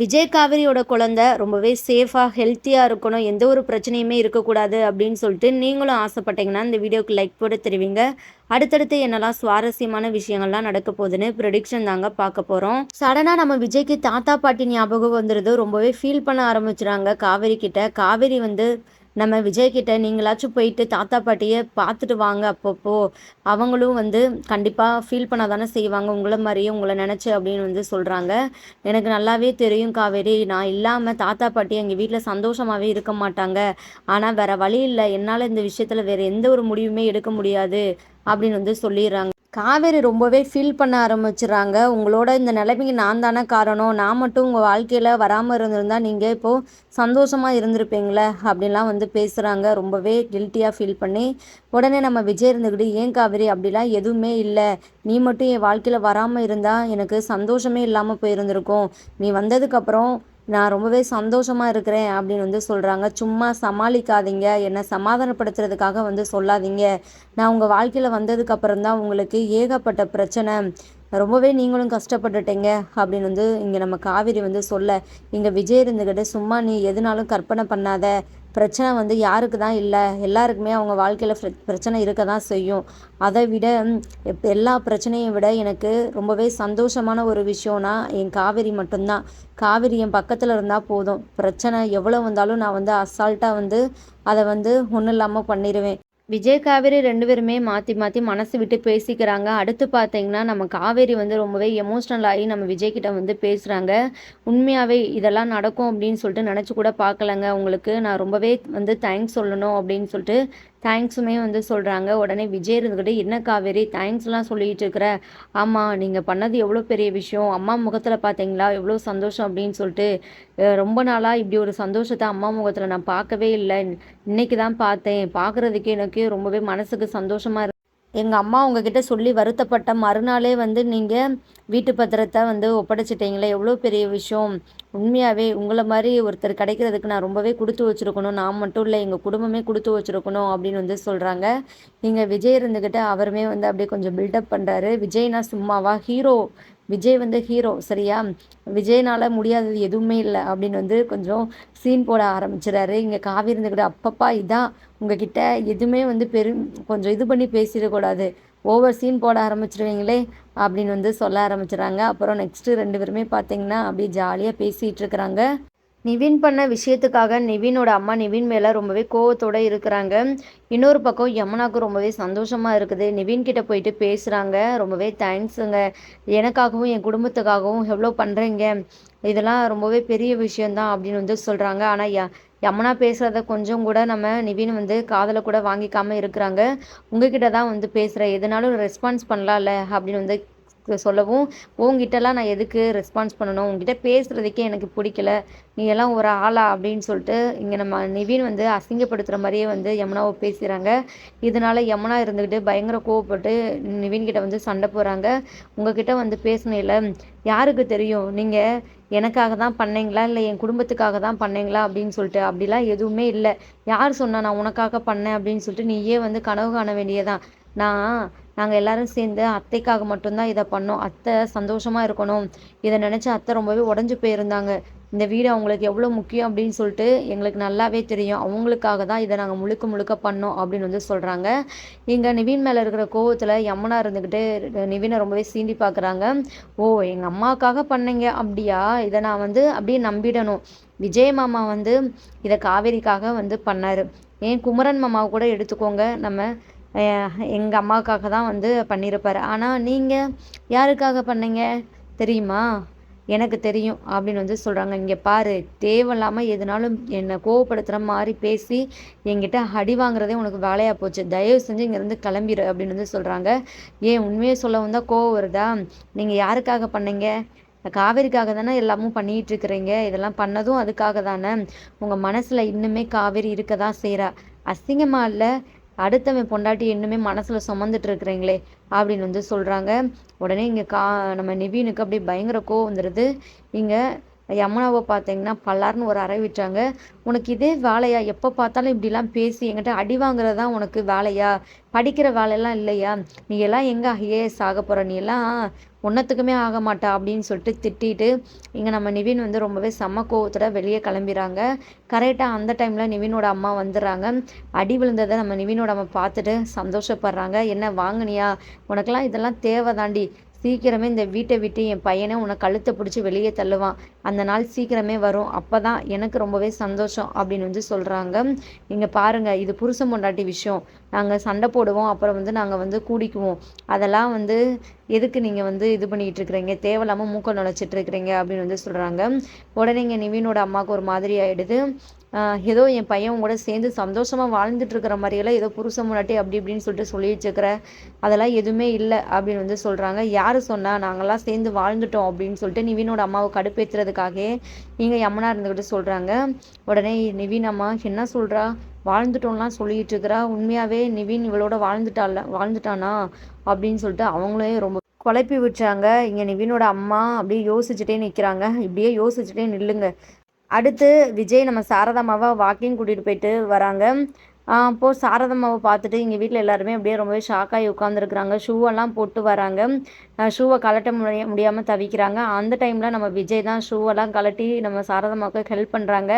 விஜய் காவேரியோட குழந்த ரொம்பவே சேஃபாக ஹெல்த்தியாக இருக்கணும். எந்த ஒரு பிரச்சனையுமே இருக்கக்கூடாது அப்படின்னு சொல்லிட்டு நீங்களும் ஆசைப்பட்டீங்கன்னா இந்த வீடியோக்கு லைக் போட்டு தெரிவிங்க. அடுத்தடுத்து என்னெல்லாம் சுவாரஸ்யமான விஷயங்கள்லாம் நடக்க போகுதுன்னு ப்ரொடிக்ஷன் தாங்க பார்க்க போகிறோம் சடனாக நம்ம விஜய்க்கு தாத்தா பாட்டி ஞாபகம் வந்துடுது ரொம்பவே ஃபீல் பண்ண ஆரம்பிச்சுறாங்க காவேரி கிட்ட. காவேரி வந்து நம்ம விஜய்கிட்ட நீங்களாச்சும் போயிட்டு தாத்தா பாட்டியை பார்த்துட்டு வாங்க அப்பப்போ. அவங்களும் வந்து கண்டிப்பாக ஃபீல் பண்ண தானே செய்வாங்க. உங்களை மாதிரியே உங்களை நினச்சி அப்படின்னு வந்து சொல்கிறாங்க எனக்கு நல்லாவே தெரியும் காவேரி. நான் இல்லாமல் தாத்தா பாட்டி எங்கள் வீட்டில் சந்தோஷமாகவே இருக்க மாட்டாங்க. ஆனால் வேறு வழி இல்லை. என்னால் இந்த விஷயத்தில் வேறு எந்த ஒரு முடிவுமே எடுக்க முடியாது அப்படின்னு வந்து சொல்லிடுறாங்க. காவேரி ரொம்பவே ஃபீல் பண்ண ஆரம்பிச்சிடுறாங்க உங்களோட இந்த நிலைமைக்கு நான் தானே காரணம். நான் மட்டும் உங்கள் வாழ்க்கையில் வராமல் இருந்திருந்தால் நீங்கள் இப்போது சந்தோஷமாக இருந்திருப்பீங்களே அப்படின்லாம் வந்து பேசுகிறாங்க ரொம்பவே கில்ட்டியாக ஃபீல் பண்ணி உடனே நம்ம விஜய் இருந்துக்கிட்டு ஏன் காவேரி அப்படிலாம் எதுவுமே இல்லை. நீ மட்டும் என் வாழ்க்கையில் வராமல் இருந்தால் எனக்கு சந்தோஷமே இல்லாமல் போயிருந்திருக்கும். நீ வந்ததுக்கப்புறம் நான் ரொம்பவே சந்தோஷமாக இருக்கிறேன் அப்படின்னு வந்து சொல்கிறாங்க சும்மா சமாளிக்காதீங்க. என்னை சமாதானப்படுத்துறதுக்காக வந்து சொல்லாதீங்க. நான் உங்கள் வாழ்க்கையில் வந்ததுக்கப்புறம் தான் உங்களுக்கு ஏகப்பட்ட பிரச்சனை. ரொம்பவே நீங்களும் கஷ்டப்பட்டுட்டீங்க அப்படின்னு வந்து இங்கே நம்ம காவிரி வந்து சொல்ல இங்கே விஜய் இருந்துக்கிட்டு சும்மா நீ எதுனாலும் கற்பனை பண்ணாத. பிரச்சனை வந்து யாருக்கு தான் இல்லை? எல்லாருக்குமே அவங்க வாழ்க்கையில் பிரச்சனை இருக்க தான் செய்யும். அதை விட எல்லா பிரச்சனையும் விட எனக்கு ரொம்பவே சந்தோஷமான ஒரு விஷயம்னா என் காவேரி மட்டும்தான். காவேரி என் பக்கத்தில் இருந்தால் போதும். பிரச்சனை எவ்வளோ வந்தாலும் நான் வந்து அசால்ட்டாக வந்து அதை வந்து ஒன்றும் இல்லாமல் பண்ணிடுவேன் விஜய் காவேரி ரெண்டு பேருமே மாற்றி மாற்றி மனசு விட்டு பேசிக்கிறாங்க. அடுத்து பார்த்தீங்கன்னா நம்ம காவேரி வந்து ரொம்பவே எமோஷ்னல் ஆகி நம்ம விஜய்கிட்ட வந்து பேசுகிறாங்க உண்மையாகவே இதெல்லாம் நடக்கும் அப்படின்னு சொல்லிட்டு நினச்சி கூட பார்க்கலங்க உங்களுக்கு நான் ரொம்பவே வந்து தேங்க்ஸ் சொல்லணும் அப்படின்னு சொல்லிட்டு தேங்க்ஸுமே வந்து சொல்கிறாங்க உடனே விஜய் இருந்துக்கிட்டு என்ன காவேரி தேங்க்ஸ்லாம் சொல்லிகிட்டு இருக்கிற? ஆமாம் நீங்கள் பண்ணது எவ்வளோ பெரிய விஷயம். அம்மா முகத்தில் பார்த்தீங்களா எவ்வளோ சந்தோஷம் அப்படின்னு சொல்லிட்டு ரொம்ப நாளாக இப்படி ஒரு சந்தோஷத்தை அம்மா முகத்தில் நான் பார்க்கவே இல்லை. இன்னைக்கு தான் பார்த்தேன். பார்க்குறதுக்கே எனக்கு ரொம்பவே மனசுக்கு சந்தோஷமாக எங்கள் அம்மா உங்ககிட்ட சொல்லி வருத்தப்பட்ட மறுநாளே வந்து நீங்கள் வீட்டு பத்திரத்தை வந்து ஒப்படைச்சிட்டிங்களே. எவ்வளோ பெரிய விஷயம். உண்மையாகவே உங்களை மாதிரி ஒருத்தர் கிடைக்கிறதுக்கு நான் ரொம்பவே கொடுத்து வச்சுருக்கணும். நான் மட்டும் இல்லை எங்கள் குடும்பமே கொடுத்து வச்சுருக்கணும் அப்படின்னு வந்து சொல்கிறாங்க நீங்கள் விஜய் இருந்துக்கிட்ட அவருமே வந்து அப்படியே கொஞ்சம் பில்டப் பண்ணுறாரு விஜய்னா சும்மாவா? ஹீரோ விஜய் வந்து ஹீரோ சரியா? விஜய்னால் முடியாதது எதுவுமே இல்லை அப்படின்னு வந்து கொஞ்சம் சீன் போட ஆரம்பிச்சிடாரு இங்கே காவி இருந்துக்கிட்டு அப்பப்பா இதான் உங்ககிட்ட எதுவுமே வந்து பெரும் கொஞ்சம் இது பண்ணி பேசிடக்கூடாது ஓவர் சீன் போட ஆரம்பிச்சிருவீங்களே அப்படின்னு வந்து சொல்ல ஆரம்பிச்சிடுறாங்க. அப்புறம் நெக்ஸ்ட்டு ரெண்டு பேருமே பார்த்தீங்கன்னா அப்படியே ஜாலியாக பேசிகிட்டு இருக்கிறாங்க. நிவின் பண்ண விஷயத்துக்காக நிவினோட அம்மா நிவின் மேலே ரொம்பவே கோவத்தோடு இருக்கிறாங்க. இன்னொரு பக்கம் யமுனாவுக்கு ரொம்பவே சந்தோஷமாக இருக்குது. நிவின் கிட்ட போயிட்டு பேசுகிறாங்க ரொம்பவே தேங்க்ஸுங்க எனக்காகவும் என் குடும்பத்துக்காகவும் எவ்வளோ பண்ணுறீங்க இதெல்லாம் ரொம்பவே பெரிய விஷயந்தான் அப்படின்னு வந்து சொல்கிறாங்க ஆனால் ய யமுனா பேசுகிறத கொஞ்சம் கூட நம்ம நிவின் வந்து காதலை கூட வாங்கிக்காமல் இருக்கிறாங்க. உங்ககிட்ட தான் வந்து பேசுகிறேன் எதுனாலும் ரெஸ்பான்ஸ் பண்ணலாம்ல அப்படின்னு வந்து சொல்லவும் உங்ககிட்டலாம் நான் எதுக்கு ரெஸ்பான்ஸ் பண்ணணும்? உங்ககிட்ட பேசுகிறதுக்கே எனக்கு பிடிக்கல. நீ எல்லாம் ஒரு ஆளா? அப்படின்னு சொல்லிட்டு இங்கே நம்ம நிவின் வந்து அசிங்கப்படுத்துகிற மாதிரியே வந்து யமுனாவை பேசுகிறாங்க இதனால் யமுனா இருந்துக்கிட்டு பயங்கர கோவப்பட்டு நிவின்கிட்ட வந்து சண்டை போகிறாங்க உங்ககிட்ட வந்து பேசினேல யாருக்கு தெரியும்? நீங்கள் எனக்காக தான் பண்ணீங்களா? இல்லை என் குடும்பத்துக்காக தான் பண்ணீங்களா? அப்படின்னு சொல்லிட்டு. அப்படிலாம் எதுவுமே இல்லை. யார் சொன்னா நான் உனக்காக பண்ணேன்? அப்படின்னு சொல்லிட்டு நீயே வந்து கனவு காண வேண்டியதான் நான் நாங்கள் எல்லோரும் சேர்ந்து அத்தைக்காக மட்டும்தான் இதை பண்ணோம். அத்தை சந்தோஷமாக இருக்கணும். இதை நினச்சி அத்தை ரொம்பவே உடஞ்சி போயிருந்தாங்க. இந்த வீடு அவங்களுக்கு எவ்வளோ முக்கியம் அப்படின்னு சொல்லிட்டு எங்களுக்கு நல்லாவே தெரியும். அவங்களுக்காக தான் இதை நாங்கள் முழுக்க முழுக்க பண்ணோம் அப்படின்னு வந்து சொல்கிறாங்க இங்கே நிவின் மேலே இருக்கிற கோவத்தில் யமுனா இருந்துக்கிட்டு நிவினை ரொம்பவே சீண்டி பார்க்குறாங்க ஓ எங்கள் அம்மாவுக்காக பண்ணீங்க அப்படியா? இதை நான் வந்து அப்படியே நம்பிடணும். விஜய் மாமா வந்து இதை காவேரிக்காக வந்து பண்ணார். ஏன் குமரன் மாமாவை கூட எடுத்துக்கோங்க. நம்ம எங்கள் அம்மாவுக்காக தான் வந்து பண்ணியிருப்பார் ஆனால் நீங்கள் யாருக்காக பண்ணீங்க? தெரியுமா? எனக்கு தெரியும் அப்படின்னு வந்து சொல்கிறாங்க இங்கே பாரு தேவையில்லாமல் எதுனாலும் என்னை கோவப்படுத்துகிற மாதிரி பேசி என்கிட்ட அடி வாங்குறதே உனக்கு வேலையாக போச்சு. தயவு செஞ்சு இங்கேருந்து கிளம்பிடு அப்படின்னு வந்து சொல்கிறாங்க ஏன் உண்மையை சொல்ல வந்தால் கோவம் வருதா? நீங்கள் யாருக்காக பண்ணீங்க? காவேரிக்காக தானே எல்லாமும் பண்ணிகிட்டு இருக்கிறீங்க. இதெல்லாம் பண்ணதும் அதுக்காக தானே. உங்கள் மனசில் இன்னுமே காவேரி இருக்க தான் செய்கிறா அசிங்கமாக இல்லை? அடுத்தவன் பொண்டாட்டி இன்னுமே மனசில் சுமந்துட்டு இருக்கிறீங்களே அப்படின்னு வந்து சொல்கிறாங்க உடனே இங்கே கா நம்ம நிவீனுக்கு அப்படியே பயங்கர கோவம் வந்துடுது இங்கே யமுனாவை பார்த்தீங்கன்னா பல்லார்னு ஒரு அறை விட்டாங்க. உனக்கு இதே வேலையா? எப்போ பார்த்தாலும் இப்படிலாம் பேசி என்கிட்ட அடி வாங்குறது தான் உனக்கு வேலையா? படிக்கிற வேலையெல்லாம் இல்லையா? நீ எல்லாம் எங்கே ஐஏஎஸ் ஆக போகிற நீ எல்லாம் ஒன்றத்துக்குமே ஆக மாட்டா அப்படின்னு சொல்லிட்டு திட்டிட்டு இங்கே நம்ம நிவின் வந்து ரொம்பவே செம்ம கோவத்தோட வெளியே கிளம்பிறாங்க கரெக்டாக அந்த டைமில் நிவினோட அம்மா வந்துடுறாங்க. அடி விழுந்ததை நம்ம நிவினோட அம்மா பார்த்துட்டு சந்தோஷப்படுறாங்க. என்ன வாங்கினியா? உனக்கெல்லாம் இதெல்லாம் தேவை தாண்டி சீக்கிரமே இந்த வீட்டை விட்டு என் பையனை உன்னை கழுத்தை பிடிச்சி வெளியே தள்ளுவான். அந்த நாள் சீக்கிரமே வரும். அப்போ தான் எனக்கு ரொம்பவே சந்தோஷம் அப்படின்னு வந்து சொல்கிறாங்க நீங்கள் பாருங்கள் இது புருஷ பொண்டாட்டி விஷயம். நாங்கள் சண்டை போடுவோம் அப்புறம் வந்து நாங்கள் வந்து கூடிக்குவோம். அதெல்லாம் வந்து எதுக்கு நீங்கள் வந்து இது பண்ணிக்கிட்டு இருக்கிறீங்க? தேவையில்லாமல் மூக்கம் நுழைச்சிட்டு இருக்கிறீங்க அப்படின்னு வந்து சொல்கிறாங்க உடனே இங்கே நிவீனோட அம்மாவுக்கு ஒரு மாதிரி ஆகிடுது ஏதோ என் பையன் கூட சேர்ந்து சந்தோஷமாக வாழ்ந்துட்டு இருக்கிற மாதிரியெல்லாம் ஏதோ புருஷ முன்னாட்டி அப்படி இப்படின்னு சொல்லிட்டு சொல்லி வச்சுக்கிற அதெல்லாம் எதுவுமே இல்லை அப்படின்னு வந்து சொல்கிறாங்க யார் சொன்னால் நாங்கள்லாம் சேர்ந்து வாழ்ந்துட்டோம் அப்படின்னு சொல்லிட்டு நிவினோட அம்மாவை கடுப்பேற்றுறதுக்காகவே நீங்கள் யமுனா இருந்துக்கிட்டு சொல்கிறாங்க உடனே நிவின் அம்மா என்ன சொல்கிறா வாழ்ந்துட்டோம்லாம் சொல்லிட்டு இருக்கிறா உண்மையாகவே நிவின் இவளோட வாழ்ந்துட்டால வாழ்ந்துட்டானா? அப்படின்னு சொல்லிட்டு அவங்களே ரொம்ப குழப்பி விட்டாங்க இங்கே நிவினோட அம்மா அப்படியே யோசிச்சுட்டே நிற்கிறாங்க இப்படியே யோசிச்சுட்டே நில்லுங்க. அடுத்து விஜய் நம்ம சாரதாமாவை வாக்கிங் கூட்டிகிட்டு போயிட்டு வராங்க. அப்போது சாரதம்மாவை பார்த்துட்டு எங்கள் வீட்டில் எல்லாருமே அப்படியே ரொம்பவே ஷாக்காகி உட்காந்துருக்குறாங்க ஷூவெல்லாம் போட்டு வராங்க. ஷூவை கலட்ட முடிய முடியாமல் தவிக்கிறாங்க. அந்த டைமில் நம்ம விஜய் தான் ஷூவெல்லாம் கலட்டி நம்ம சாரதம்மாவுக்கு ஹெல்ப் பண்ணுறாங்க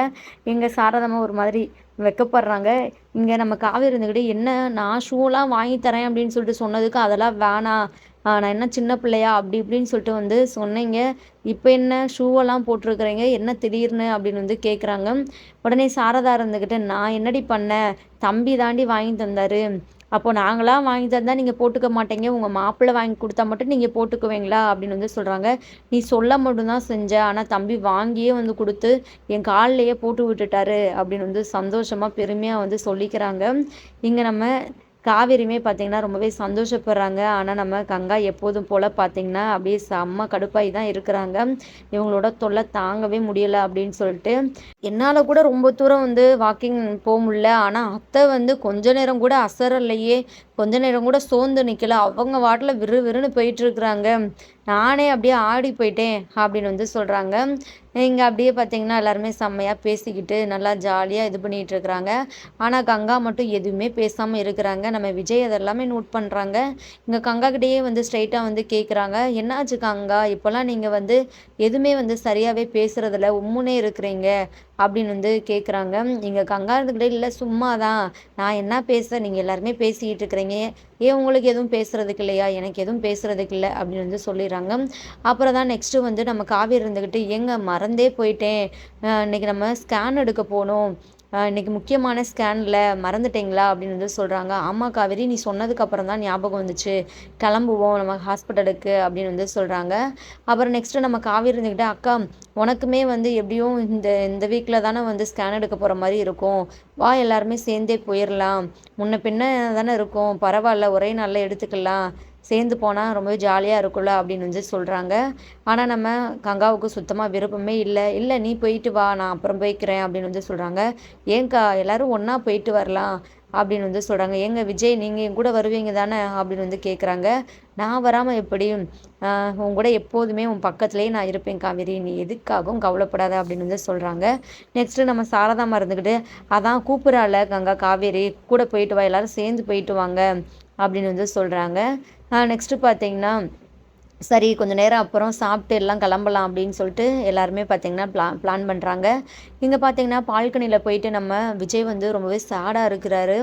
எங்கள் சாரதம்மா ஒரு மாதிரி வெக்கப்படுறாங்க. இங்கே நம்ம காவிரி இருந்துக்கிட்டு என்ன நான் ஷூலாம் வாங்கி தரேன் அப்படின்னு சொல்லிட்டு சொன்னதுக்கு அதெல்லாம் வேணாம். நான் என்ன சின்ன பிள்ளையா? அப்படி இப்படின்னு சொல்லிட்டு வந்து சொன்னீங்க. இப்போ என்ன ஷூவெல்லாம் போட்டிருக்கிறீங்க? என்ன திடீர்னு அப்படின்னு வந்து கேட்குறாங்க உடனே சாரதா இருந்துக்கிட்டு நான் என்னடி பண்ணேன் தம்பி தாண்டி வாங்கி தந்தார். அப்போ நாங்களாம் வாங்கி தந்தால் நீங்கள் போட்டுக்க மாட்டீங்க. உங்கள் மாப்பிள்ளை வாங்கி கொடுத்தா மட்டும் நீங்கள் போட்டுக்குவீங்களா? அப்படின்னு வந்து சொல்கிறாங்க நீ சொல்ல மட்டும்தான் செஞ்ச. ஆனால் தம்பி வாங்கியே வந்து கொடுத்து என் காலிலேயே போட்டு விட்டுட்டாரு. அப்படின்னு வந்து சந்தோஷமாக பெருமையாக வந்து சொல்லிக்கிறாங்க. இங்கே நம்ம காவேரியுமே பார்த்தீங்கன்னா ரொம்பவே சந்தோஷப்படுறாங்க. ஆனால் நம்ம கங்கா எப்போதும் போல் பார்த்தீங்கன்னா அப்படியே செம்ம கடுப்பாகி தான் இருக்கிறாங்க. இவங்களோட தொல்லை தாங்கவே முடியலை அப்படின்னு சொல்லிட்டு. என்னால் கூட ரொம்ப தூரம் வந்து வாக்கிங் போக முடியல. ஆனால் அத்தை வந்து கொஞ்ச நேரம் கூட அசரலையே. கொஞ்ச நேரம் கூட சோர்ந்து நிற்கல அவங்க வாட்டில் விறு விறுன்னு போயிட்டுருக்குறாங்க நானே அப்படியே ஆடி போயிட்டேன் அப்படின்னு வந்து சொல்கிறாங்க இங்கே அப்படியே பார்த்தீங்கன்னா எல்லாருமே செம்மையாக பேசிக்கிட்டு நல்லா ஜாலியாக இது பண்ணிகிட்டு இருக்கிறாங்க. ஆனால் கங்கா மட்டும் எதுவுமே பேசாமல் இருக்கிறாங்க. நம்ம விஜய் அதெல்லாமே நோட் பண்ணுறாங்க இங்கே கங்காக்கிட்டேயே வந்து ஸ்ட்ரைட்டாக வந்து கேட்குறாங்க என்னாச்சு கங்கா? இப்போல்லாம் நீங்கள் வந்து எதுவுமே வந்து சரியாகவே பேசுகிறதில்ல உம்முனே இருக்கிறீங்க. அப்படின்னு வந்து கேட்குறாங்க இங்கே கங்காந்துக்கிட்டே இல்லை சும்மா தான் நான் என்ன பேச நீங்கள் எல்லாருமே பேசிக்கிட்டு இருக்கிறீங்க. ஏன் உங்களுக்கு எதுவும் பேசுகிறதுக்கு இல்லையா? எனக்கு எதுவும் பேசுகிறதுக்கு இல்லை அப்படின்னு வந்து சொல்லிடுறாங்க. அப்புறம் தான் நெக்ஸ்ட்டு வந்து நம்ம காவேரி இருந்துக்கிட்டு எங்கே மறந்தே போயிட்டேன். இன்றைக்கி நம்ம ஸ்கேன் எடுக்க போகணும் இன்றைக்கி முக்கியமான ஸ்கேனில் மறந்துட்டீங்களா அப்படின்னு வந்து சொல்கிறாங்க ஆமாம் காவேரி நீ சொன்னதுக்கப்புறம் தான் ஞாபகம் வந்துச்சு. கிளம்புவோம் நம்ம ஹாஸ்பிட்டலுக்கு அப்படின்னு வந்து சொல்கிறாங்க அப்புறம் நெக்ஸ்ட்டு நம்ம காவேரி இருந்துக்கிட்ட அக்கா உனக்குமே வந்து எப்படியும் இந்த இந்த வீக்கில் தானே வந்து ஸ்கேன் எடுக்க போகிற மாதிரி இருக்கும். வா எல்லாருமே சேர்ந்தே போயிடலாம் முன்ன பின்ன தானே இருக்கும். பரவாயில்ல ஒரே நாளில் எடுத்துக்கலாம். சேர்ந்து போனால் ரொம்பவே ஜாலியாக இருக்கும்ல அப்படின்னு வந்து சொல்கிறாங்க ஆனால் நம்ம கங்காவுக்கு சுத்தமாக விருப்பமே இல்லை. இல்லை நீ போயிட்டு வா நான் அப்புறம் போய்க்கிறேன் அப்படின்னு வந்து சொல்கிறாங்க ஏங்கா எல்லோரும் ஒன்றா போயிட்டு வரலாம் அப்படின்னு வந்து சொல்கிறாங்க ஏங்க விஜய் நீங்கள் என் கூட வருவீங்க தானே அப்படின்னு வந்து கேட்குறாங்க நான் வராமல் எப்படி? உன் கூட எப்போதுமே உன் பக்கத்துலேயே நான் இருப்பேன் காவேரி. நீ எதுக்காகவும் கவலைப்படாத அப்படின்னு வந்து சொல்கிறாங்க நெக்ஸ்ட்டு நம்ம சாரதாமா இருந்துக்கிட்டு அதான் கூப்பிட்றாள் கங்கா காவேரி. கூட போயிட்டு வா எல்லோரும் சேர்ந்து போயிட்டு வாங்க. அப்படின்னு வந்து சொல்கிறாங்க நெக்ஸ்ட்டு பார்த்தீங்கன்னா சரி கொஞ்சம் நேரம் அப்புறம் சாப்பிட்டு எல்லாம் கிளம்பலாம் அப்படின்னு சொல்லிட்டு எல்லாருமே பார்த்திங்கன்னா பிளா பிளான் பண்ணுறாங்க இங்கே பார்த்தீங்கன்னா பால்கனியில் போயிட்டு நம்ம விஜய் வந்து ரொம்பவே சேடாக இருக்கிறாரு.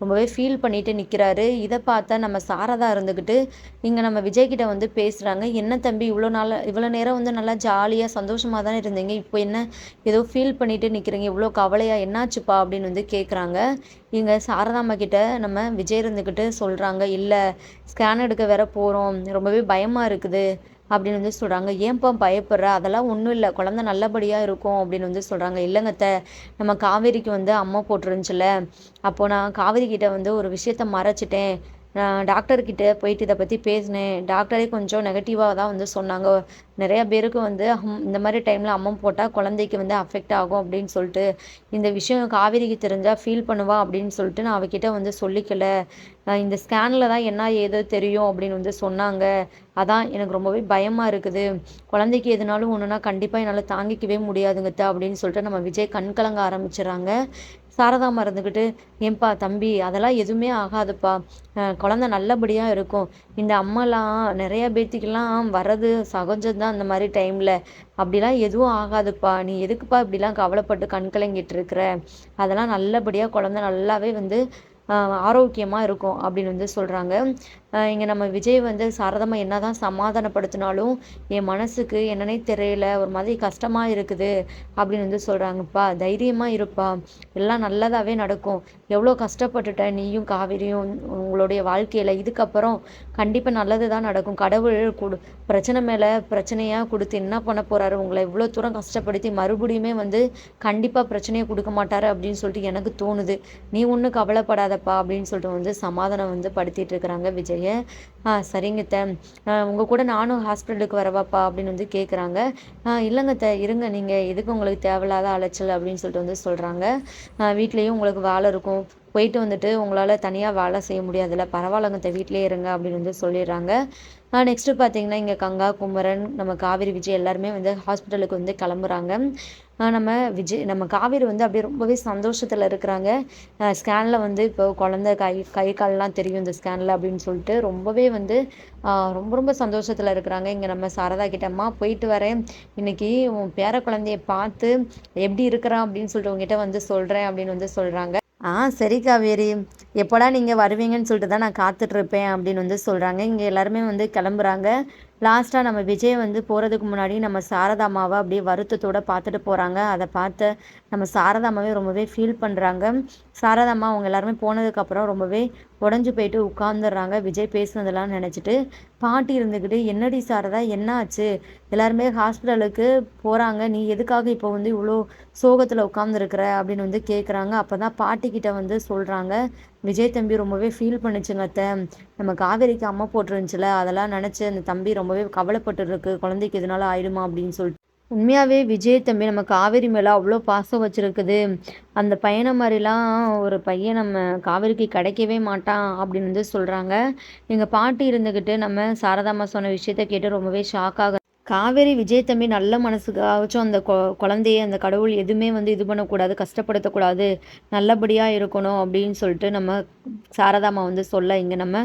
ரொம்பவே ஃபீல் பண்ணிட்டு நிற்கிறாரு இதை பார்த்தா நம்ம சாரதா இருந்துக்கிட்டு இங்கே நம்ம விஜய்கிட்ட வந்து பேசுகிறாங்க என்ன தம்பி இவ்வளோ நாள் இவ்வளோ நேரம் வந்து நல்லா ஜாலியாக சந்தோஷமாக தானே இருந்தீங்க. இப்போ என்ன ஏதோ ஃபீல் பண்ணிட்டு நிற்கிறீங்க இவ்வளோ கவலையாக என்னாச்சுப்பா? அப்படின்னு வந்து கேட்குறாங்க இங்கே சாரதாம்மா கிட்ட நம்ம விஜய் இருந்துக்கிட்டு சொல்கிறாங்க இல்லை ஸ்கேன் எடுக்க வேற போகிறோம் ரொம்பவே பயமாக இருக்குது. அப்படின்னு வந்து சொல்கிறாங்க ஏன்ப்பா பயப்படுற? அதெல்லாம் ஒன்றும் இல்லை. குழந்த நல்லபடியாக இருக்கும் அப்படின்னு வந்து சொல்கிறாங்க இல்லைங்கத்த நம்ம காவேரிக்கு வந்து அம்மா போட்டுருந்துச்சுல அப்போது நான் காவேரி கிட்ட வந்து ஒரு விஷயத்த மறைச்சிட்டேன். டாக்டர்கிட்ட போயிட்டு இதை பற்றி பேசினேன். டாக்டரே கொஞ்சம் நெகட்டிவாக தான் வந்து சொன்னாங்க. நிறையா பேருக்கு வந்து அம் இந்த மாதிரி டைமில் அம்மம் போட்டால் குழந்தைக்கு வந்து அஃபெக்ட் ஆகும் அப்படின்னு சொல்லிட்டு இந்த விஷயம் காவேரிக்கு தெரிஞ்சால் ஃபீல் பண்ணுவா அப்படின்னு சொல்லிட்டு நான் அவகிட்ட வந்து சொல்லிக்கல. இந்த ஸ்கேனில் தான் என்ன ஏதோ தெரியும் அப்படின்னு வந்து சொன்னாங்க. அதான் எனக்கு ரொம்பவே பயமாக இருக்குது. குழந்தைக்கு எதுனாலும் ஒன்றுனா கண்டிப்பாக என்னால் தாங்கிக்கவே முடியாதுங்கத்த அப்படின்னு சொல்லிட்டு நம்ம விஜய் கண் கலங்க ஆரம்பிச்சிடறாங்க. சாரதா மறந்துக்கிட்டு ஏன்பா தம்பி அதெல்லாம் எதுவுமே ஆகாதுப்பா. குழந்த நல்லபடியாக இருக்கும். இந்த அம்மாலாம் நிறைய பேத்திக்கெல்லாம் வர்றது சகஜம்தான் அந்த மாதிரி டைமில் அப்படிலாம் எதுவும் ஆகாதுப்பா. நீ எதுக்குப்பா இப்படிலாம் கவலைப்பட்டு கண் கலங்கிட்டு இருக்கிற? அதெல்லாம் நல்லபடியாக குழந்த நல்லாவே வந்து ஆரோக்கியமாக இருக்கும். அப்படின்னு வந்து சொல்கிறாங்க இங்கே நம்ம விஜய் வந்து சாரதம்மா என்ன தான் சமாதானப்படுத்தினாலும் என் மனசுக்கு என்னன்னே தெரியல ஒரு மாதிரி கஷ்டமாக இருக்குது அப்படின்னு வந்து சொல்கிறாங்கப்பா தைரியமாக இருப்பா. எல்லாம் நல்லதாகவே நடக்கும். எவ்வளோ கஷ்டப்பட்டுட்ட நீயும் காவிரியும் உங்களுடைய வாழ்க்கையில். இதுக்கப்புறம் கண்டிப்பாக நல்லது தான் நடக்கும். கடவுள் கொடு பிரச்சனை மேலே பிரச்சனையாக கொடுத்து என்ன பண்ண போகிறாரு உங்களை இவ்வளோ தூரம் கஷ்டப்படுத்தி மறுபடியுமே வந்து கண்டிப்பாக பிரச்சனையை கொடுக்க மாட்டார் அப்படின்னு சொல்லிட்டு எனக்கு தோணுது. நீ ஒன்றும் கவலைப்படாதப்பா அப்படின்னு சொல்லிட்டு வந்து சமாதானம் வந்து படுத்திட்டு இருக்கிறாங்க விஜய். ஆ சரிங்க த உங்கள் கூட நானும் ஹாஸ்பிட்டலுக்கு வரவாப்பா அப்படின்னு வந்து கேட்குறாங்க இல்லைங்க த இருங்க நீங்கள் எதுக்கு உங்களுக்கு தேவையில்லாத அலைச்சல் அப்படின்னு சொல்லிட்டு வந்து சொல்கிறாங்க வீட்லேயும் உங்களுக்கு வேலை இருக்கும். போயிட்டு வந்துட்டு உங்களால் தனியாக வேலை செய்ய முடியாதுல்ல பரவாயில்லங்க த வீட்டிலே இருங்க அப்படின்னு வந்து சொல்லிடுறாங்க. நெக்ஸ்ட்டு பார்த்தீங்கன்னா இங்கே கங்கா குமரன் நம்ம காவிரி விஜய் எல்லாருமே வந்து ஹாஸ்பிட்டலுக்கு வந்து கிளம்புறாங்க. நம்ம விஜய் நம்ம காவேரி வந்து அப்படியே ரொம்பவே சந்தோஷத்தில் இருக்கிறாங்க. ஸ்கேனில் வந்து இப்போ குழந்த கை கை கால்லாம் தெரியும் இந்த ஸ்கேனில் அப்படின்னு சொல்லிட்டு ரொம்பவே வந்து ரொம்ப ரொம்ப சந்தோஷத்தில் இருக்கிறாங்க. இங்கே நம்ம சாரதா கிட்டம்மா போயிட்டு வரேன். இன்னைக்கு உன் பேர குழந்தைய பார்த்து எப்படி இருக்கிறான்? அப்படின்னு சொல்லிட்டு உங்ககிட்ட வந்து சொல்கிறேன் அப்படின்னு வந்து சொல்கிறாங்க ஆ சரி காவேரி. எப்போடா நீங்கள் வருவீங்கன்னு சொல்லிட்டு தான் நான் காத்துட்ருப்பேன் அப்படின்னு வந்து சொல்கிறாங்க இங்கே எல்லாருமே வந்து கிளம்புறாங்க. லாஸ்ட்டாக நம்ம விஜய் வந்து போகிறதுக்கு முன்னாடி நம்ம சாரதாமாவை அப்படியே வருத்தத்தோடு பார்த்துட்டு போகிறாங்க அதை பார்த்து நம்ம சாரதாமாவே ரொம்பவே ஃபீல் பண்ணுறாங்க சாரதாம்மா அவங்க எல்லாருமே போனதுக்கப்புறம் ரொம்பவே உடஞ்சி போயிட்டு உட்காந்துடுறாங்க விஜய் பேசுனதெல்லாம் நினச்சிட்டு பாட்டி இருந்துக்கிட்டு என்னடி சாரதா என்ன ஆச்சு? எல்லாருமே ஹாஸ்பிட்டலுக்கு போகிறாங்க நீ எதுக்காக இப்போ வந்து இவ்வளோ சோகத்தில் உட்காந்துருக்குற அப்படின்னு வந்து கேட்குறாங்க அப்போ தான் பாட்டிக்கிட்ட வந்து சொல்கிறாங்க விஜய் தம்பி ரொம்பவே ஃபீல் பண்ணுச்சுங்க அத்தை. நம்ம காவேரிக்கு அம்மா போட்டுருந்துச்சுல அதெல்லாம் நினச்சி அந்த தம்பி ரொம்பவே கவலைப்பட்டு இருக்கு குழந்தைக்கு எதனால ஆயிடுமா? அப்படின்னு சொல்லிட்டு. உண்மையாகவே விஜய் தம்பி நம்ம காவேரி மேலே அவ்வளோ பாசம் வச்சுருக்குது. அந்த பையனை மாதிரிலாம் ஒரு பையன் நம்ம காவேரிக்கு கிடைக்கவே மாட்டான் அப்படின்னு வந்து சொல்கிறாங்க எங்கள் பாட்டி இருந்துக்கிட்டு நம்ம சாரதாம்மா சொன்ன விஷயத்த கேட்டு ரொம்பவே ஷாக்காக காவேரி விஜய் தம்பி நல்ல மனசுக்காச்சும் அந்த கொ குழந்தைய அந்த கடவுள் எதுவுமே வந்து இது பண்ணக்கூடாது கஷ்டப்படுத்தக்கூடாது நல்லபடியாக இருக்கணும் அப்படின்னு சொல்லிட்டு நம்ம சாரதாமா வந்து சொல்ல இங்கே நம்ம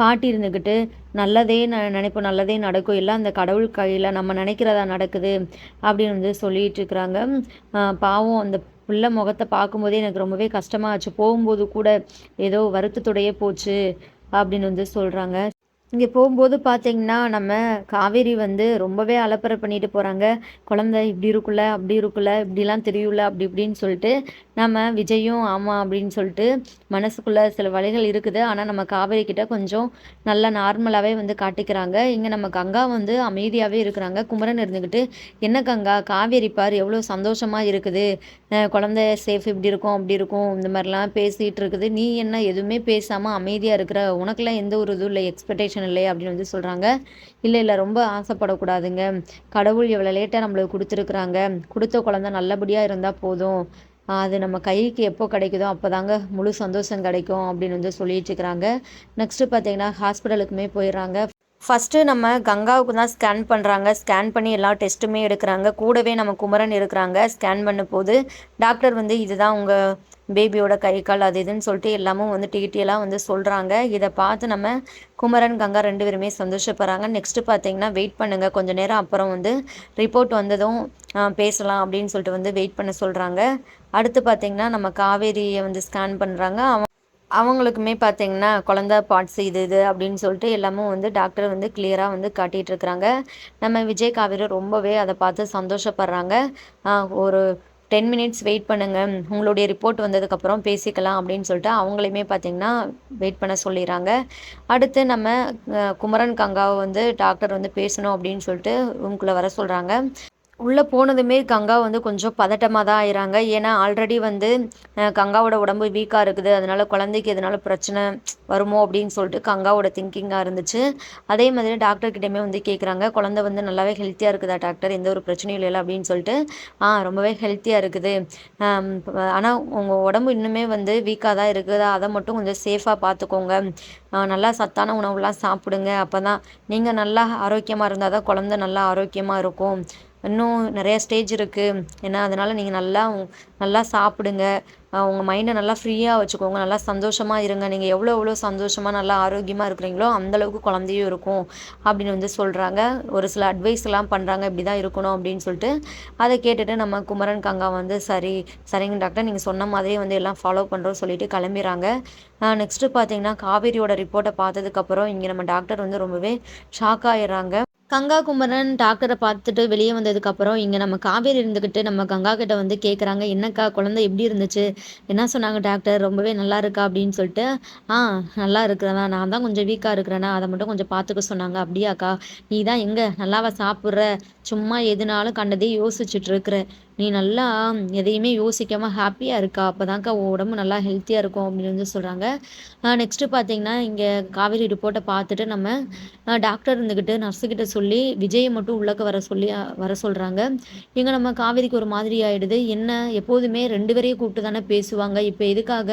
பாட்டி இருந்துக்கிட்டு நல்லதே ந நினைப்போம் நல்லதே நடக்கும். எல்லாம் அந்த கடவுள் கையில் நம்ம நினைக்கிறதா நடக்குது அப்படின்னு வந்து சொல்லிட்டு இருக்கிறாங்க. பாவம் அந்த புள்ள முகத்தை பார்க்கும்போதே எனக்கு ரொம்பவே கஷ்டமாக ஆச்சு போகும்போது கூட ஏதோ வருத்தத்துடைய போச்சு அப்படின்னு வந்து சொல்கிறாங்க இங்கே போகும்போது பார்த்தீங்கன்னா நம்ம காவேரி வந்து ரொம்பவே அலப்பறை பண்ணிட்டு போகிறாங்க குழந்த இப்படி இருக்குல்ல அப்படி இருக்குல்ல இப்படிலாம் தெரியும்ல அப்படி இப்படின்னு சொல்லிட்டு நம்ம விஜயும் ஆமாம் அப்படின்னு சொல்லிட்டு மனசுக்குள்ளே சில வழிகள் இருக்குது. ஆனால் நம்ம காவேரி கிட்ட கொஞ்சம் நல்லா நார்மலாகவே வந்து காட்டிக்கிறாங்க. இங்கே நம்ம கங்கா வந்து அமைதியாகவே இருக்கிறாங்க. குமரன் இருந்துக்கிட்டு என்ன கங்கா காவேரி பார் எவ்வளோ சந்தோஷமாக இருக்குது. குழந்த சேஃப் இப்படி இருக்கும் அப்படி இருக்கும் இந்த மாதிரிலாம் பேசிகிட்டு இருக்குது. நீ என்ன எதுவுமே பேசாமல் அமைதியாக இருக்கிற உனக்கெல்லாம் எந்த ஒரு இதுவும் இல்லை எக்ஸ்பெக்டேஷன் ஆப்ஷன் இல்லை அப்படின்னு வந்து சொல்கிறாங்க இல்லை இல்லை ரொம்ப ஆசைப்படக்கூடாதுங்க. கடவுள் எவ்வளோ லேட்டாக நம்மளுக்கு கொடுத்துருக்குறாங்க. கொடுத்த குழந்த நல்லபடியாக இருந்தால் போதும். அது நம்ம கைக்கு எப்போ கிடைக்குதோ அப்போ தாங்க முழு சந்தோஷம் கிடைக்கும் அப்படின்னு வந்து சொல்லிட்டு இருக்கிறாங்க. நெக்ஸ்ட்டு பார்த்தீங்கன்னா ஹாஸ்பிட்டலுக்குமே போயிடுறாங்க. ஃபஸ்ட்டு நம்ம கங்காவுக்கு தான் ஸ்கேன் பண்ணுறாங்க ஸ்கேன் பண்ணி எல்லா டெஸ்ட்டுமே எடுக்கிறாங்க. கூடவே நம்ம குமரன் இருக்கிறாங்க. ஸ்கேன் பண்ண போது டாக்டர் வந்து இதுதான் உங்கள் பேபியோட கை கால் அது இதுன்னு சொல்லிட்டு எல்லாமும் வந்து டீட்டெயிலாக வந்து சொல்கிறாங்க இதை பார்த்து நம்ம குமரன் கங்கா ரெண்டு பேருமே சந்தோஷப்படுறாங்க. நெக்ஸ்ட்டு பார்த்தீங்கன்னா வெயிட் பண்ணுங்கள் கொஞ்சம் நேரம் அப்புறம் வந்து ரிப்போர்ட் வந்ததும் பேசலாம் அப்படின்னு சொல்லிட்டு வந்து வெயிட் பண்ண சொல்கிறாங்க அடுத்து பார்த்திங்கன்னா நம்ம காவேரியை வந்து ஸ்கேன் பண்ணுறாங்க அவன் அவங்களுக்குமே பார்த்தீங்கன்னா குழந்த பார்ட்ஸ் இது இது அப்படின்னு சொல்லிட்டு எல்லாமும் வந்து டாக்டர் வந்து கிளியராக வந்து காட்டிகிட்டு இருக்கிறாங்க. நம்ம விஜய் காவேரி ரொம்பவே அதை பார்த்து சந்தோஷப்படுறாங்க. ஒரு டென் மினிட்ஸ் வெயிட் பண்ணுங்கள் உங்களுடைய ரிப்போர்ட் வந்ததுக்கப்புறம் பேசிக்கலாம் அப்படின்னு சொல்லிட்டு அவங்களையுமே பார்த்திங்கன்னா வெயிட் பண்ண சொல்லிடுறாங்க. அடுத்து நம்ம குமரன் கங்காவை வந்து டாக்டர் வந்து பேசணும் அப்படின்னு சொல்லிட்டு ரூம்குள்ளே வர சொல்கிறாங்க உள்ளே போனதுமே கங்கா வந்து கொஞ்சம் பதட்டமாக தான் ஆயிறாங்க. ஏன்னா ஆல்ரெடி வந்து கங்காவோட உடம்பு வீக்காக இருக்குது. அதனால குழந்தைக்கு எதனால பிரச்சனை வருமோ அப்படின்னு சொல்லிட்டு கங்காவோட திங்கிங்காக இருந்துச்சு. அதே மாதிரி டாக்டர்கிட்டமே வந்து கேட்குறாங்க குழந்தை வந்து நல்லாவே ஹெல்த்தியாக இருக்குதா டாக்டர் எந்த ஒரு பிரச்சனையும் இல்லை அப்படின்னு சொல்லிட்டு ஆ ரொம்பவே ஹெல்த்தியாக இருக்குது. ஆனால் உங்கள் உடம்பு இன்னுமே வந்து வீக்காக தான் இருக்குது. அதை மட்டும் கொஞ்சம் சேஃபாக பார்த்துக்கோங்க நல்லா சத்தான உணவுலாம் சாப்பிடுங்க. அப்போ தான் நீங்கள் நல்லா ஆரோக்கியமாக இருந்தால் தான் குழந்த நல்லா ஆரோக்கியமாக இருக்கும். இன்னும் நிறைய ஸ்டேஜ் இருக்குது ஏன்னா அதனால் நீங்கள் நல்லா நல்லா சாப்பிடுங்க. உங்கள் மைண்டை நல்லா ஃப்ரீயாக வச்சுக்கோங்க. நல்லா சந்தோஷமாக இருங்க. நீங்கள் எவ்வளோ எவ்வளோ சந்தோஷமாக நல்லா ஆரோக்கியமாக இருக்கிறீங்களோ அந்தளவுக்கு குழந்தையும் இருக்கும் அப்படின்னு வந்து சொல்கிறாங்க ஒரு சில அட்வைஸ்லாம் பண்ணுறாங்க இப்படி தான் இருக்கணும் அப்படின்னு சொல்லிட்டு அதை கேட்டுட்டு நம்ம குமரன் கங்கா வந்து சரி சரிங்க டாக்டர் நீங்கள் சொன்ன மாதிரியே வந்து எல்லாம் ஃபாலோ பண்ணுறோம் சொல்லிட்டு கிளம்பிடுறாங்க நெக்ஸ்ட்டு பார்த்தீங்கன்னா காவேரியோட ரிப்போர்ட்டை பார்த்ததுக்கப்புறம் இங்கே நம்ம டாக்டர் வந்து ரொம்பவே ஷாக் ஆகிடுறாங்க கங்கா குமரன் டாக்டரை பார்த்துட்டு வெளியே வந்ததுக்கப்புறம் இங்கே நம்ம காவேரி இருந்துக்கிட்டு நம்ம கங்கா கிட்ட வந்து கேட்குறாங்க என்னக்கா குழந்தை எப்படி இருந்துச்சு? என்ன சொன்னாங்க டாக்டர்? ரொம்பவே நல்லா இருக்கா? அப்படின்னு சொல்லிட்டு ஆ நல்லா இருக்கிறதா நான் தான் கொஞ்சம் வீக்காக இருக்கிறேனா அதை மட்டும் கொஞ்சம் பார்த்துக்க சொன்னாங்க. அப்படியாக்கா நீ தான் எங்கே? நல்லாவா சாப்பிட்ற? சும்மா எதுனாலும் கண்டதே யோசிச்சுட்டு இருக்கிற. நீ நல்லா எதையுமே யோசிக்காமல் ஹாப்பியாக இருக்கா? அப்போ தான்க்கா உடம்பு நல்லா ஹெல்த்தியாக இருக்கும் அப்படின்னு வந்து சொல்கிறாங்க நெக்ஸ்ட்டு பார்த்தீங்கன்னா இங்கே காவேரி ரிப்போர்ட்டை பார்த்துட்டு நம்ம டாக்டர் இருந்துக்கிட்டு நர்ஸுக்கிட்ட சொல்லி விஜயை மட்டும் உள்ளக்க வர சொல்லி வர சொல்கிறாங்க இங்கே நம்ம காவேரிக்கு ஒரு மாதிரி ஆகிடுது என்ன எப்போதுமே ரெண்டு பேரையும் கூப்பிட்டு தானே பேசுவாங்க. இப்போ எதுக்காக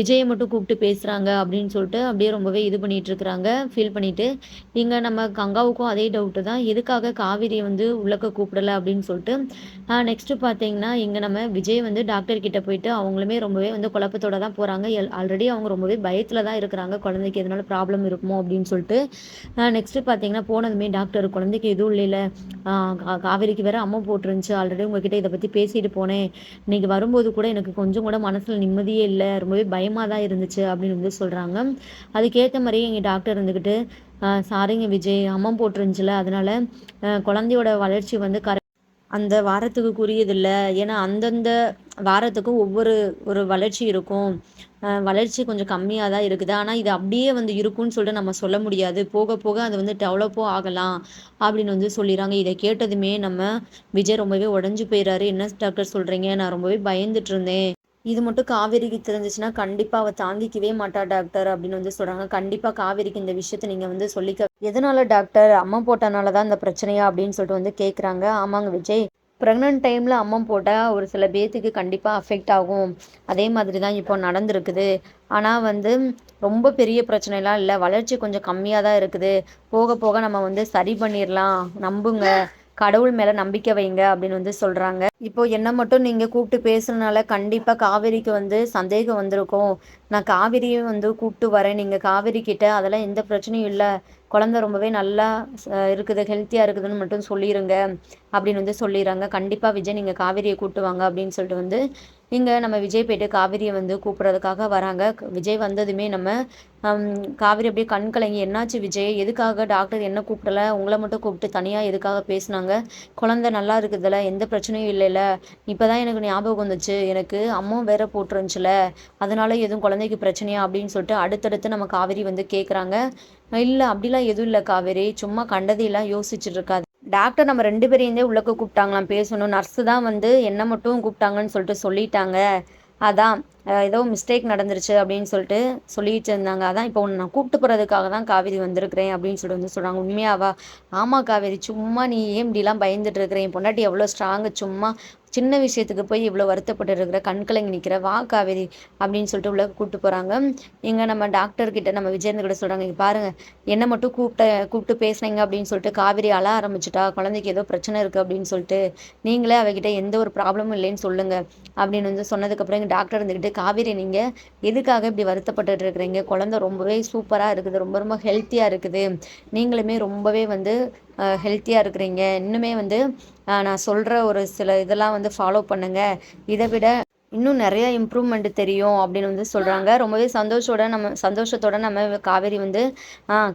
விஜயை மட்டும் கூப்பிட்டு பேசுகிறாங்க அப்படின்னு சொல்லிட்டு அப்படியே ரொம்பவே இது பண்ணிகிட்டு இருக்கிறாங்க ஃபீல் பண்ணிவிட்டு இங்கே நம்ம கங்காவுக்கும் அதே டவுட்டு தான். எதுக்காக காவேரியை வந்து உள்ளக்க கூப்பிடலை அப்படின்னு சொல்லிட்டு நெக்ஸ்ட்டு பார்த்தீங்கன்னா இங்கே நம்ம விஜய் வந்து டாக்டர் கிட்ட போயிட்டு அவங்களுமே ரொம்பவே வந்து குழப்பத்தோட தான் போகிறாங்க எல் ஆல்ரெடி அவங்க ரொம்பவே பயத்தில் தான் இருக்கிறாங்க. குழந்தைக்கு எதனால ப்ராப்ளம் இருக்குமோ அப்படின்னு சொல்லிட்டு. நெக்ஸ்ட்டு பார்த்தீங்கன்னா போனதுமே டாக்டர் குழந்தைக்கு எதுவும் இல்லைல்ல. காவேரிக்கு வேற அம்மா போட்டுருந்துச்சு. ஆல்ரெடி உங்ககிட்ட இதை பற்றி பேசிட்டு போனேன். இன்னைக்கு வரும்போது கூட எனக்கு கொஞ்சம் கூட மனசில் நிம்மதியே இல்லை. ரொம்பவே பயமாக தான் இருந்துச்சு அப்படின்னு வந்து சொல்கிறாங்க அதுக்கேற்ற மாதிரியே எங்கள் டாக்டர் இருந்துக்கிட்டு சாரிங்க விஜய் அம்மா போட்டுருந்துச்சுல அதனால் குழந்தையோட வளர்ச்சி வந்து கரெக்ட் அந்த வாரத்துக்கு இல்லை ஏன்னா அந்தந்த வாரத்துக்கும் ஒவ்வொரு ஒரு வளர்ச்சி இருக்கும். வளர்ச்சி கொஞ்சம் கம்மியாக தான் இருக்குது. ஆனால் இது அப்படியே வந்து இருக்கும்னு சொல்லிட்டு நம்ம சொல்ல முடியாது. போக போக அது வந்து டெவலப்போ ஆகலாம் அப்படின்னு வந்து சொல்லிடுறாங்க. இதை கேட்டதுமே நம்ம விஜய் ரொம்பவே உடஞ்சி போயிடுறாரு. என்ன டாக்டர் சொல்கிறீங்க நான் ரொம்பவே பயந்துட்டு இருந்தேன். இது மட்டும் காவேரிக்கு தெரிஞ்சிச்சுன்னா கண்டிப்பாக அவள் தாங்கிக்கவே மாட்டா டாக்டர் அப்படின்னு வந்து சொல்கிறாங்க கண்டிப்பாக காவேரிக்கு இந்த விஷயத்த நீங்கள் வந்து சொல்லிக்க எதனால டாக்டர் அம்மா போட்டனால தான் இந்த பிரச்சனையா அப்படின்னு சொல்லிட்டு வந்து கேட்குறாங்க ஆமாங்க விஜய். ப்ரெக்னென்ட் டைமில் அம்மா போட்டால் ஒரு சில பேர்த்துக்கு கண்டிப்பாக அஃபெக்ட் ஆகும். அதே மாதிரி தான் இப்போ நடந்திருக்குது. ஆனால் வந்து ரொம்ப பெரிய பிரச்சனைலாம் இல்லை. வளர்ச்சி கொஞ்சம் கம்மியாக தான் இருக்குது. போக போக நம்ம வந்து சரி பண்ணிடலாம் நம்புங்க. கடவுள் மேலே நம்பிக்கை வைங்க அப்படின்னு வந்து சொல்கிறாங்க இப்போ என்னை மட்டும் நீங்கள் கூப்பிட்டு பேசுறதுனால கண்டிப்பாக காவேரிக்கு வந்து சந்தேகம் வந்திருக்கும். நான் காவிரியும் வந்து கூப்பிட்டு வரேன். நீங்கள் காவேரி கிட்ட அதெல்லாம் எந்த பிரச்சனையும் இல்லை. குழந்த ரொம்பவே நல்லா இருக்குது ஹெல்த்தியாக இருக்குதுன்னு மட்டும் சொல்லிடுங்க அப்படின்னு வந்து சொல்லிடுறாங்க கண்டிப்பாக விஜய் நீங்கள் காவேரியை கூப்பிட்டு வாங்க அப்படின்னு சொல்லிட்டு வந்து இங்கே நம்ம விஜய் போய்ட்டு காவிரியை வந்து கூப்பிட்றதுக்காக வராங்க. விஜய் வந்ததுமே நம்ம காவிரி அப்படியே கண் கலங்கி என்னாச்சு விஜய்? எதுக்காக டாக்டர் என்ன கூப்பிடல? உங்களை மட்டும் கூப்பிட்டு தனியாக எதுக்காக பேசுனாங்க? குழந்த நல்லா இருக்குதுல்ல எந்த பிரச்சனையும் இல்லைல்ல இப்போ தான் எனக்கு ஞாபகம் வந்துச்சு. எனக்கு அம்மா வேற போட்டுருந்துச்சுல. அதனால எதுவும் குழந்தைக்கு பிரச்சனையா? அப்படின்னு சொல்லிட்டு அடுத்தடுத்து நம்ம காவிரி வந்து கேட்குறாங்க இல்லை அப்படிலாம் எதுவும் இல்லை காவேரி. சும்மா கண்டதையெல்லாம் யோசிச்சுட்டு இருக்காது. டாக்டர் நம்ம ரெண்டு பேரையுமே உள்ளக்க கூப்பிட்டாங்களாம் பேசணும். நர்ஸு தான் வந்து என்ன மட்டும் கூப்பிட்டாங்கன்னு சொல்லிட்டு சொல்லிட்டாங்க. அதான் ஏதோ மிஸ்டேக் நடந்துருச்சு அப்படின்னு சொல்லிட்டு சொல்லிட்டு இருந்தாங்க. அதான் இப்போ உன்னை நான் கூப்பிட்டு போகிறதுக்காக தான் காவேரி வந்திருக்கிறேன் அப்படின்னு சொல்லிட்டு வந்து சொல்கிறாங்க உண்மையாவா? ஆமாம் காவேரி. சும்மா நீ ஏன் இப்படிலாம் பயந்துட்டு இருக்கிறேன் என் பொண்டாட்டி எவ்வளோ ஸ்ட்ராங்கு சும்மா சின்ன விஷயத்துக்கு போய் இவ்வளோ வருத்தப்பட்டு இருக்கிற கண்கலங்கி நிற்கிற வா காவேரி அப்படின்னு சொல்லிட்டு உள்ள கூப்பிட்டு போகிறாங்க இங்கே நம்ம டாக்டர்கிட்ட நம்ம விஜயந்து கிட்ட சொல்கிறாங்க இங்கே பாருங்கள் என்ன மட்டும் கூப்பிட்ட கூப்பிட்டு பேசுனீங்க அப்படின்னு சொல்லிட்டு காவேரி அழ ஆரம்பிச்சிட்டா. குழந்தைக்கு ஏதோ பிரச்சனை இருக்குது அப்படின்னு சொல்லிட்டு நீங்களே அவகிட்ட எந்த ஒரு ப்ராப்ளமும் இல்லைன்னு சொல்லுங்கள் அப்படின்னு வந்து சொன்னதுக்கப்புறம் எங்கள் டாக்டர் இருந்துக்கிட்டு காவேரி நீங்கள் எதுக்காக இப்படி வருத்தப்பட்டு இருக்கிறீங்க? குழந்த ரொம்பவே சூப்பராக இருக்குது ரொம்ப ரொம்ப ஹெல்த்தியாக இருக்குது. நீங்களுமே ரொம்பவே வந்து ஹெல்த்தியாக இருக்கிறீங்க. இன்னுமே வந்து நான் சொல்கிற ஒரு சில இதெல்லாம் வந்து வந்து ஃபாலோ பண்ணுங்கள் இதை விட இன்னும் நிறைய இம்ப்ரூவ்மெண்ட் தெரியும் அப்படின்னு வந்து சொல்கிறாங்க ரொம்பவே சந்தோஷத்தோட நம்ம சந்தோஷத்தோட நம்ம காவேரி வந்து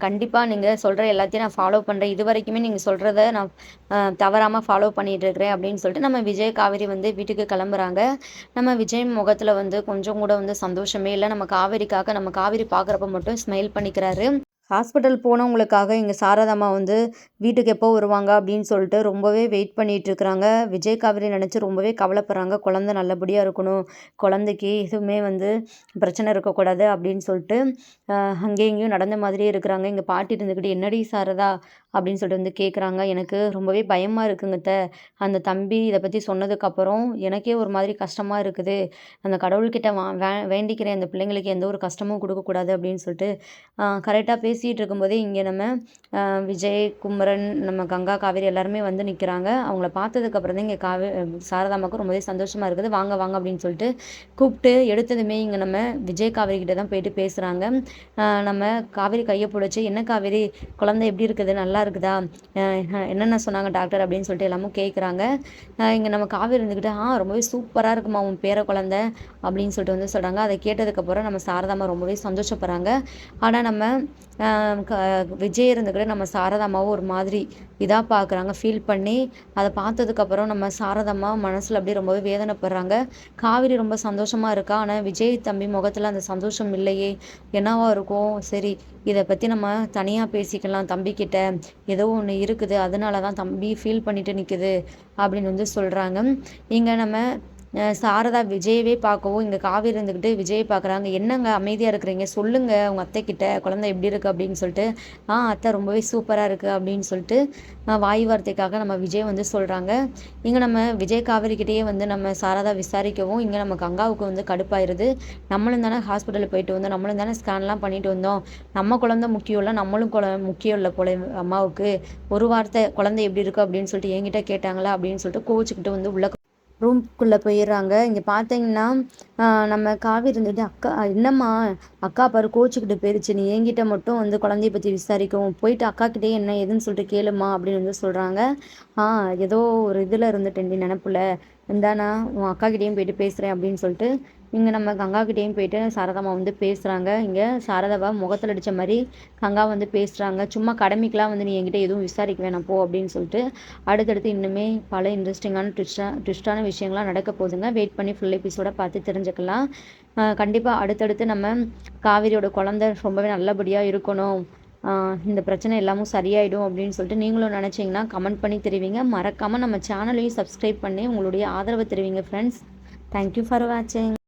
கண்டிப்பாக நீங்கள் சொல்கிற எல்லாத்தையும் நான் ஃபாலோ பண்ணுறேன் இது வரைக்குமே நீங்கள் சொல்கிறத நான் தவறாமல் ஃபாலோ பண்ணிகிட்டு இருக்கிறேன் அப்படின்னு சொல்லிட்டு நம்ம விஜய் காவேரி வந்து வீட்டுக்கு கிளம்புறாங்க. நம்ம விஜய் முகத்தில் வந்து கொஞ்சம் கூட வந்து சந்தோஷமே இல்லை. நம்ம காவேரிக்காக நம்ம காவேரி பார்க்குறப்ப மட்டும் ஸ்மைல் பண்ணிக்கிறாரு. ஹாஸ்பிட்டல் போனவங்களுக்காக இங்கே சாரதாம்மா வந்து வீட்டுக்கு எப்போ வருவாங்க அப்படின்னு சொல்லிட்டு ரொம்பவே வெயிட் பண்ணிட்டு இருக்கிறாங்க. விஜய் காவேரி நினச்சி ரொம்பவே கவலைப்படுறாங்க. குழந்த நல்லபடியாக இருக்கணும். குழந்தைக்கு எதுவுமே வந்து பிரச்சனை இருக்கக்கூடாது அப்படின்னு சொல்லிட்டு அங்கேயும் இங்கேயும் நடந்த மாதிரியே இருக்கிறாங்க. எங்கள் பாட்டி இருந்துக்கிட்டு என்னடி சாரதா அப்படின்னு சொல்லிட்டு வந்து கேட்குறாங்க எனக்கு ரொம்பவே பயமாக இருக்குங்க அந்த தம்பி இதை பற்றி சொன்னதுக்கப்புறம் எனக்கே ஒரு மாதிரி கஷ்டமாக இருக்குது. அந்த கடவுள்கிட்ட வா வே வேண்டிக்கிறேன். அந்த பிள்ளைங்களுக்கு எந்த ஒரு கஷ்டமும் கொடுக்கக்கூடாது அப்படின்னு சொல்லிட்டு கரெக்டாக பேசிகிட்டு இருக்கும்போதே இங்கே நம்ம விஜய் குமரன் நம்ம கங்கா காவேரி எல்லாருமே வந்து நிற்கிறாங்க அவங்கள பார்த்ததுக்கப்புறம் தான் இங்கே காவே சாரதாமாவுக்கு ரொம்பவே சந்தோஷமாக இருக்குது. வாங்க வாங்க அப்படின்னு சொல்லிட்டு கூப்பிட்டு எடுத்ததுமே இங்கே நம்ம விஜய் காவேரி கிட்ட தான் போயிட்டு பேசுகிறாங்க நம்ம காவேரி கையை பிடிச்சி என்ன காவேரி குழந்தை எப்படி இருக்குது? நல்லா இருக்குதா? என்னென்ன சொன்னாங்க டாக்டர்? அப்படின்னு சொல்லிட்டு எல்லாமும் கேட்குறாங்க இங்கே நம்ம காவேரி இருந்துக்கிட்டு ஆ ரொம்பவே சூப்பராக இருக்குமா உன் பேர குழந்தை? அப்படின்னு சொல்லிட்டு வந்து சொல்கிறாங்க அதை கேட்டதுக்கப்புறம் நம்ம சாரதாமா ரொம்பவே சந்தோஷப்படுறாங்க. ஆனால் நம்ம க விஜய் இருந்துக்கிட்டு நம்ம சாரதாமாவும் ஒரு மாதிரி இதாக பார்க்குறாங்க ஃபீல் பண்ணி அதை பார்த்ததுக்கப்புறம் நம்ம சாரதாம்மா மனசில் அப்படியே ரொம்பவே வேதனைப்படுறாங்க. காவேரி ரொம்ப சந்தோஷமாக இருக்கா? ஆனால் விஜய் தம்பி முகத்தில் அந்த சந்தோஷம் இல்லையே என்னவா இருக்கும்? சரி இதை பற்றி நம்ம தனியாக பேசிக்கலாம் தம்பிக்கிட்ட ஏதோ ஒன்று இருக்குது அதனால தான் தம்பி ஃபீல் பண்ணிட்டு நிற்குது அப்படின்னு வந்து சொல்கிறாங்க இங்கே நம்ம சாரதா விஜயவே பார்க்கவும் இங்கே காவேரி இருந்துக்கிட்டு விஜயை பார்க்குறாங்க. என்னங்க அமைதியாக இருக்கிறீங்க? சொல்லுங்கள் உங்கள் அத்தை கிட்ட குழந்தை எப்படி இருக்குது அப்படின்னு சொல்லிட்டு ஆ அத்தை ரொம்பவே சூப்பராக இருக்குது அப்படின்னு சொல்லிட்டு வாய் வார்த்தைக்காக நம்ம விஜய் வந்து சொல்கிறாங்க இங்கே நம்ம விஜய் காவேரி கிட்டேயே வந்து நம்ம சாரதா விசாரிக்கவும் இங்கே நம்ம கங்காவுக்கு வந்து கடுப்பாயிருது. நம்மளும் தானே ஹாஸ்பிட்டலுக்கு போயிட்டு வந்தோம். நம்மளும் தானே ஸ்கேன்லாம் பண்ணிட்டு வந்தோம். நம்ம குழந்தை முக்கியம் இல்லை நம்மளும் குழ முக்கியம் இல்லை போல அம்மாவுக்கு. ஒரு வார்த்தை குழந்தை எப்படி இருக்கு? அப்படின்னு சொல்லிட்டு என்கிட்ட கேட்டாங்களா? அப்படின்னு சொல்லிட்டு கோவிச்சுக்கிட்டு வந்து உள்ள ரூம்குள்ளே போயிடுறாங்க. இங்கே பார்த்தீங்கன்னா நம்ம காவி இருந்துட்டு அக்கா என்னம்மா அக்கா பாரு கோச்சுக்கிட்டு போயிருச்சு. நீ என்கிட்ட மட்டும் வந்து குழந்தைய பற்றி விசாரிக்கவும். போயிட்டு அக்கா கிட்டே என்ன ஏதுன்னு சொல்லிட்டு கேளுமா அப்படின்னு வந்து சொல்கிறாங்க ஆ ஏதோ ஒரு இதில் இருந்துட்டேன் நினப்புல. இந்தாண்ணா உன் அக்கா கிட்டேயும் போயிட்டு பேசுகிறேன் அப்படின்னு சொல்லிட்டு இங்கே நம்ம கங்கா கிட்டேயும் போயிட்டு சாரதாமா வந்து பேசுகிறாங்க இங்கே சாரதாவா முகத்தில் அடித்த மாதிரி கங்கா வந்து பேசுகிறாங்க சும்மா கடமைக்கெலாம் வந்து நீ என்கிட்ட எதுவும் விசாரிக்க வேணாம் போ அப்படின்னு சொல்லிட்டு அடுத்தடுத்து இன்னுமே பல இன்ட்ரெஸ்டிங்கான ட்விஸ்டா ட்விஸ்டான விஷயங்கள்லாம் நடக்க போகுதுங்க. வெயிட் பண்ணி ஃபுல் எபிசோட பார்த்து தெரிஞ்சுக்கலாம். கண்டிப்பாக அடுத்தடுத்து நம்ம காவேரியோட குழந்தை ரொம்பவே நல்லபடியாக இருக்கணும். இந்த பிரச்சனை எல்லாமும் சரியாயிடும் அப்படின்னு சொல்லிட்டு நீங்களும் நினச்சிங்கன்னா கமெண்ட் பண்ணி தெரிவிங்க. மறக்காமல் நம்ம சேனலையும் சப்ஸ்கிரைப் பண்ணி உங்களுடைய ஆதரவை தெரிவிங்க ஃப்ரெண்ட்ஸ் தேங்க்யூ ஃபார் வாட்சிங்